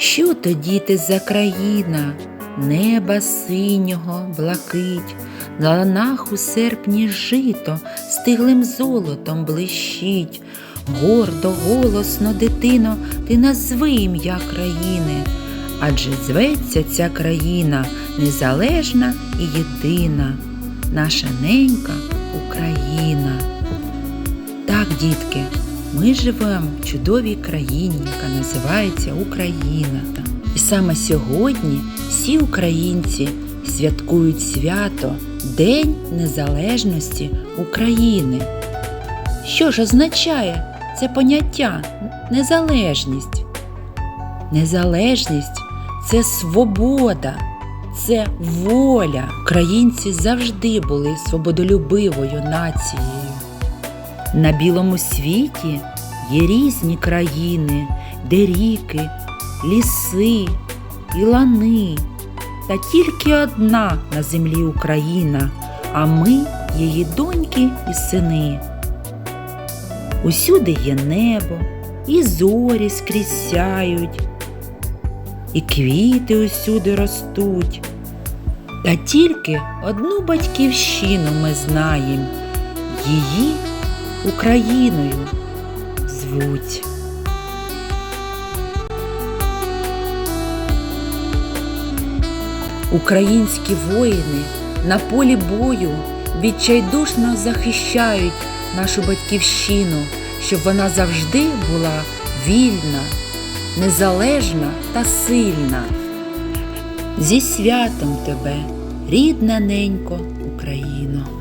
Що то, діти, за країна? Неба синього блакить, на ланах у серпні жито стиглим золотом блищить. Гордо, голосно, дитино, ти назви ім'я країни, адже зветься ця країна незалежна і єдина, наша ненька Україна. Так, дітки, ми живемо в чудовій країні, яка називається Україна. І саме сьогодні всі українці святкують свято День Незалежності України. Що ж означає це поняття незалежність? Незалежність це свобода, це воля. Українці завжди були свободолюбивою нацією. На білому світі є різні країни, де ріки, ліси і лани. Та тільки одна на землі Україна, а ми її доньки і сини. Усюди є небо, і зорі скрізь сяють, і квіти усюди ростуть. Та тільки одну батьківщину ми знаємо, її Україною звуть. Українські воїни на полі бою відчайдушно захищають нашу батьківщину, щоб вона завжди була вільна, незалежна та сильна. Зі святом тебе, рідна ненько Україна!